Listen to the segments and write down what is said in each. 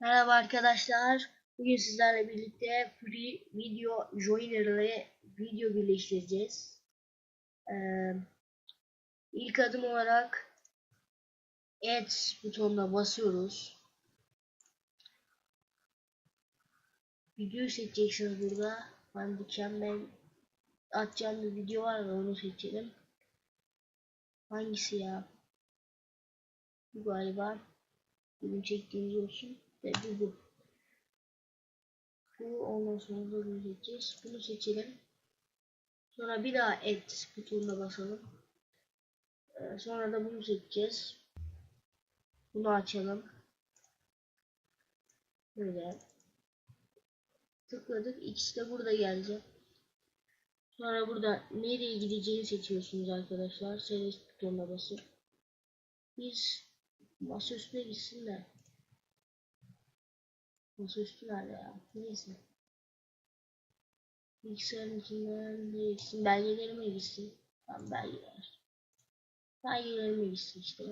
Merhaba arkadaşlar. Bugün sizlerle birlikte Free Video Joiner ile video birleştireceğiz. Ee, ilk adım olarak Add butonuna basıyoruz. Videoyu seçeceksiniz burada. Ben mükemmel atacağım bir video var da onu seçelim. Hangisi ya? Bu galiba. Benim çektiğimiz olsun. Ve bu bu. Ondan sonra bunu seçeceğiz. Bunu seçelim. Sonra bir daha add butonuna basalım. Ee, sonra da bunu seçeceğiz. Bunu açalım. Böyle. Tıkladık. İkisi de burada gelecek. Sonra burada nereye gideceğini seçiyorsunuz arkadaşlar. Select butonuna basıp. Biz masa üstüne gitsin de. Masaüstü nerede ya? Neyse. Bilgisayarın içinden gitsin? Belgelerime gitsin. Tamam belgeler. Belgelerime gitsin işte.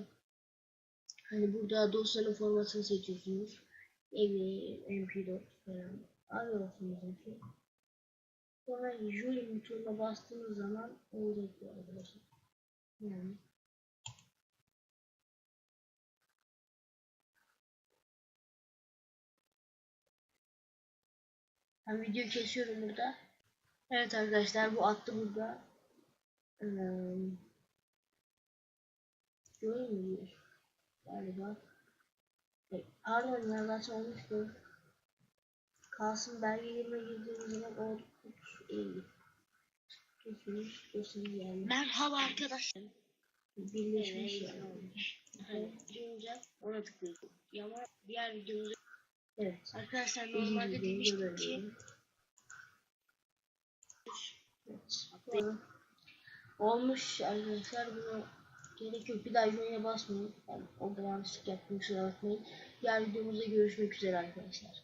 Hani burada dosyanın formatını seçiyorsunuz. Evi, mp4 falan. Alıyorsunuz işte. Sonra join butonuna bastığınız zaman olacak arkadaşlar. Yani. Ben video kesiyorum burada. Evet arkadaşlar bu attı burada. Ee, mi diyor? Galiba. E, Pardon ya zaten olmuştu. Kalsın belgelerime girdiğim zaman o 50. Kesinlikle kesin yani. Merhaba arkadaşlar. Birleşmiş Evet. yani. Duyunca ona tıklayacağım. Ama diğer videomuzu Evet. Arkadaşlar Normalde demiştik ki Evet. Olmuş arkadaşlar bunu gerek yok. Bir daha join'e basmayın. Yani orada yanlışlık yaptım kusura bakmayın. Diğer videomuzda görüşmek üzere arkadaşlar.